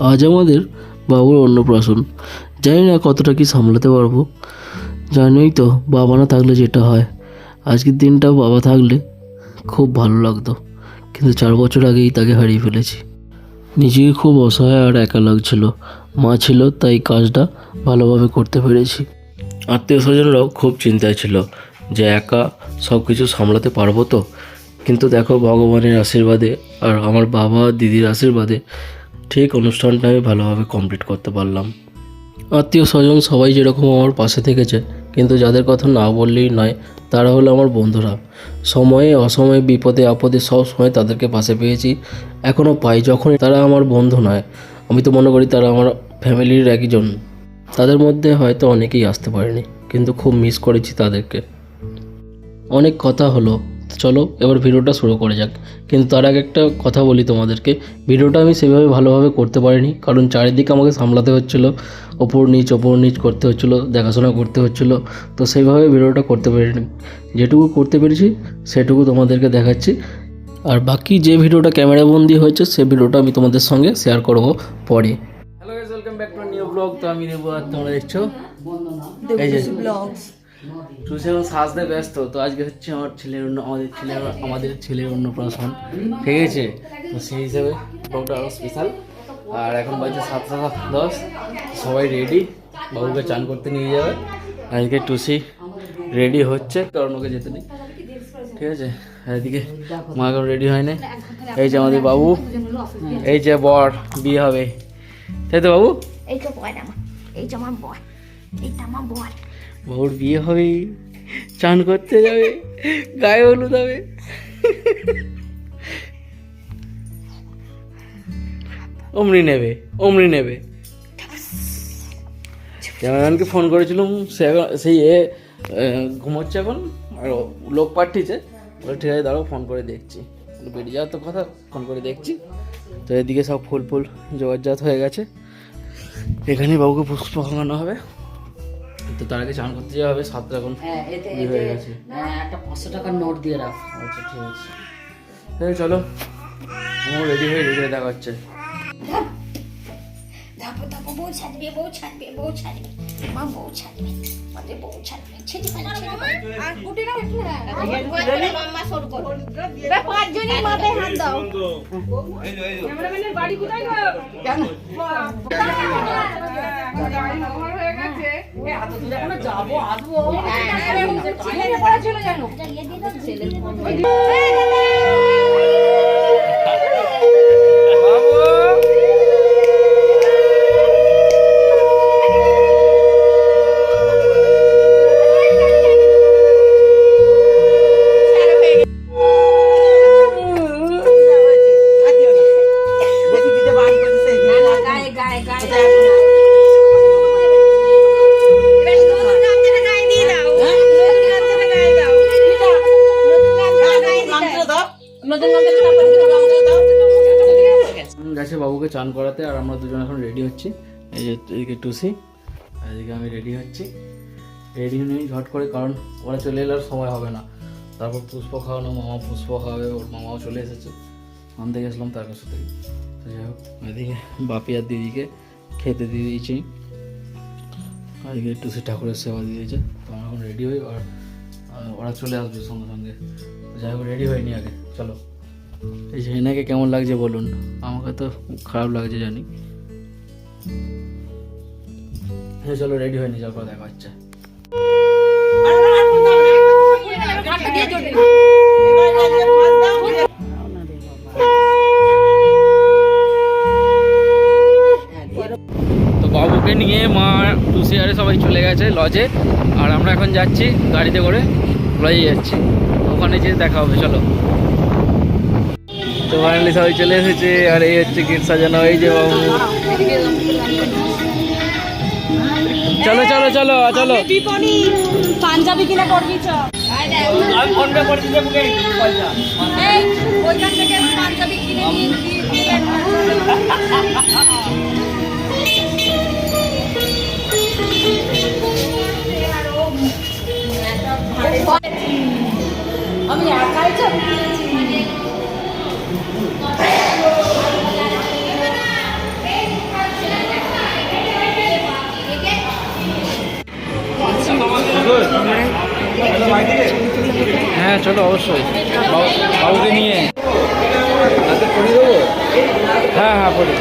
আজ আমাদের বাবুর অন্নপ্রাশন। জানি না কতটা কি সামলাতে পারব। জানোই তো, বাবা না থাকলে যেটা হয়। আজকের দিনটা বাবা থাকলে খুব ভালো লাগতো। কিন্তু চার বছর আগেই তাকে হারিয়ে ফেলেছি। নিজেকে খুব অসহায় আর একা লাগছিল। মা ছিল, তাই কাজটা ভালোভাবে করতে পেরেছি। আত্মীয় স্বজনরাও খুব চিন্তায় ছিল যে একা সব কিছু সামলাতে পারব তো। কিন্তু দেখো, ভগবানের আশীর্বাদে আর আমার বাবা, দিদির আশীর্বাদে ঠিক অনুষ্ঠানটা আমি ভালোভাবে কমপ্লিট করতে পারলাম। আত্মীয় স্বজন সবাই যেরকম আমার পাশে থেকেছে, কিন্তু যাদের কথা না বললেই নয়, তারা হলো আমার বন্ধুরা। সময়ে, অসময়ে, বিপদে, আপদে সব সময় তাদেরকে পাশে পেয়েছি। এখনও পাই যখন তারা আমার বন্ধু নয়। আমি তো মনে করি তারা আমার ফ্যামিলির একজন। তাদের মধ্যে হয়তো অনেকেই আসতে পারেনি, কিন্তু খুব মিস করেছি তাদেরকে। অনেক কথা হলো চলো এবার ভিডিওটা শুরু করে যাক। কিন্তু তার আগে একটা কথা বলি তোমাদেরকে। ভিডিওটা আমি সেভাবে ভালোভাবে করতে পারিনি কারণ চারিদিকে আমাকে সামলাতে হচ্ছিল ওপর নিচ ওপর নিচ করতে হচ্ছিল দেখাশোনা করতে হচ্ছিল তো সেইভাবে ভিডিওটা করতে পারিনি। যেটুকু করতে পেরেছি সেটুকু তোমাদেরকে দেখাচ্ছি। আর বাকি যে ভিডিওটা ক্যামেরা বন্দি হয়েছে সে ভিডিওটা আমি তোমাদের সঙ্গে শেয়ার করব পরে। Hello guys welcome back to new blog তো আমি নেব আর তোমরা দেখছ? এই যে এখন সাজতে ব্যস্ত, তো আজকে হচ্ছে আমার ছেলের অন্য, আমাদের ছেলের আমাদের ছেলের অন্নপ্রাশন, ঠিক আছে? তো সেই হিসাবে ব্লগটা আরও স্পেশাল আর এখন বাজে সাতটা দশ, সবাই রেডি বাবুকে চান করতে নিয়ে যাবে। আজকে টুসি রেডি হচ্ছে, কারণ ওকে যেতে নেই। ঠিক আছে? এদিকে মা এখন রেডি হয় না এই যে আমাদের বাবু, এই যে বর, বিয়ে হবে। তাই তো বাবু? বয় আমার এইটা আমার বয় এইটা আমার বয় বাবুর বিয়ে হবে, চান করতে যাবে, গায়ে হলুদ হবে। অমনি নেবে অমনি নেবে। ক্যামেরাম্যানকে ফোন করেছিলাম, সে এখন সেই এ ঘুমোচ্ছে এখন, আর লোক পাঠিয়েছে। বলে, ঠিক আছে, দাঁড়াও ফোন করে দেখছি। বেরিয়ে যাওয়ার তো কথা ফোন করে দেখছি। তো এদিকে সব ফুল ফুল জোয়ারজাত হয়ে গেছে। এখানেই বাবুকে পুষ্প খাওয়ানো হবে। তো তার আগে চান করতে যাওয়া হবে সাতটা এখন হ্যাঁ এতে হয়ে গেছে। একটা পাঁচশো টাকার নোট দিয়ে রাখ। আচ্ছা ঠিক আছে। হ্যাঁ চলো। আমার রেডি হয়ে রেডি হয়ে দেখা হচ্ছে। ধাপো ধাপো বউ ছাড়বে বউ ছাড়বে বউ ছাড়বে। মা বউ ছাড়বে। আমাদের ছাড়বে ছেড়ে ছেড়ে ফেলে মাম্মা শুরু করো। পাঁচজনই মাথায় হাত দাও যাব আসব হুম, গেছে বাবুকে চান করাতে, আর আমরা দুজন এখন রেডি হচ্ছি। এই যে এদিকে টুসি আর এদিকে আমি রেডি হচ্ছি। রেডি নেই, ঝট করে, কারণ ওরা চলে এলে আর সময় হবে না। তারপর পুষ্প খাওয়ানো, মামা পুষ্প খাওয়াবে ওর মামাও চলে এসেছে। আনতে গেছিলাম তার কাছে থেকে। তো যাই হোক, এদিকে বাপি আর দিদিকে খেতে দিয়ে দিয়েছি। আর এদিকে টুসি ঠাকুরের সেবা দিয়ে দিয়েছে। তো আমরা এখন রেডি হই, আর ওরা চলে আসবে সঙ্গে সঙ্গে। যাই হোক রেডি হয়নি আগে। চলো। এই যে এনাকে কেমন লাগছে বলুন? আমাকে তো খারাপ লাগছে জানি। হ্যাঁ চলো রেডি হয়নি যাওয়ার পর দেখা হচ্ছে। তো বাবুকে নিয়ে মা টুসি আরে সবাই চলে গেছে লজে আর আমরা এখন যাচ্ছি গাড়িতে করে লজে যাচ্ছি। ওখানে যেয়ে দেখা হবে চলো। তো ফাইনালি সবাই চলে এসেছে আর এই হচ্ছে গেট সাজানো এই যে বাবু। চলো চলো চলো চলো। পাঞ্জাবি কিনে চ। আমি ফোনটা করে দিতে বুকে পয়সা। এই ওইখান থেকে পাঞ্জাবি কিনে নিয়ে আমি একাই চাবি চলো অবশ্যই। বাবুকে নিয়ে। হ্যাঁ হ্যাঁ বলি।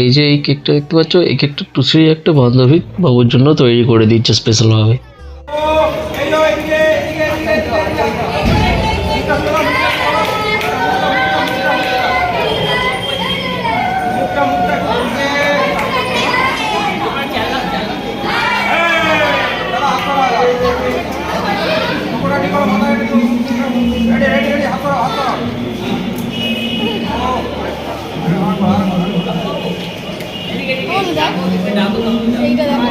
এই যে এই কেকটা দেখতে পাচ্ছ, এই কেকটা টুসির একটা বান্ধবী বাবুর জন্য তৈরি করে দিচ্ছে স্পেশালভাবে এইটা দেখো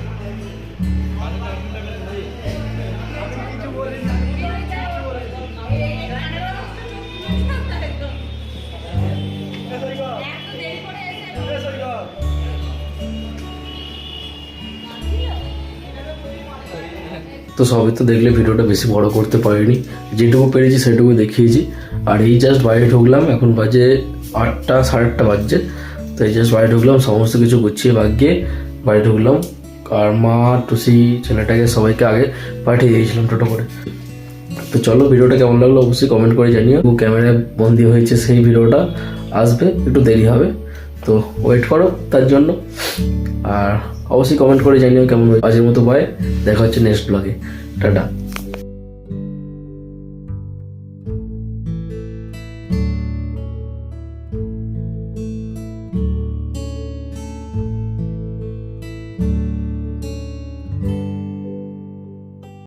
তো সবই তো দেখলে ভিডিওটা বেশি বড় করতে পারিনি। যেটুকু পেরেছি সেটুকু দেখিয়েছি। আর এই জাস্ট বাইরে ঢুকলাম, এখন বাজে আটটা সাড়ে আটটা বাজছে। তো এই জাস্ট বাইরে ঢুকলাম, সমস্ত কিছু গুছিয়ে ভাগ্যে বাড়ি ঢুকলাম। আর মা, টুসি, ছেলেটাকে সবাইকে আগে পাঠিয়ে দিয়েছিলাম টোটো করে। তো চলো, ভিডিওটা কেমন লাগল অবশ্যই কমেন্ট করে জানিও। ক্যামেরায় বন্দি হয়েছে সেই ভিডিওটা। আসবে, একটু দেরি হবে। তো ওয়েট করো তার জন্য। আর অবশ্যই কমেন্ট করে জানিও কেমন আজের মতো ভয় দেখা হচ্ছে নেক্সট ব্লগে টাটা।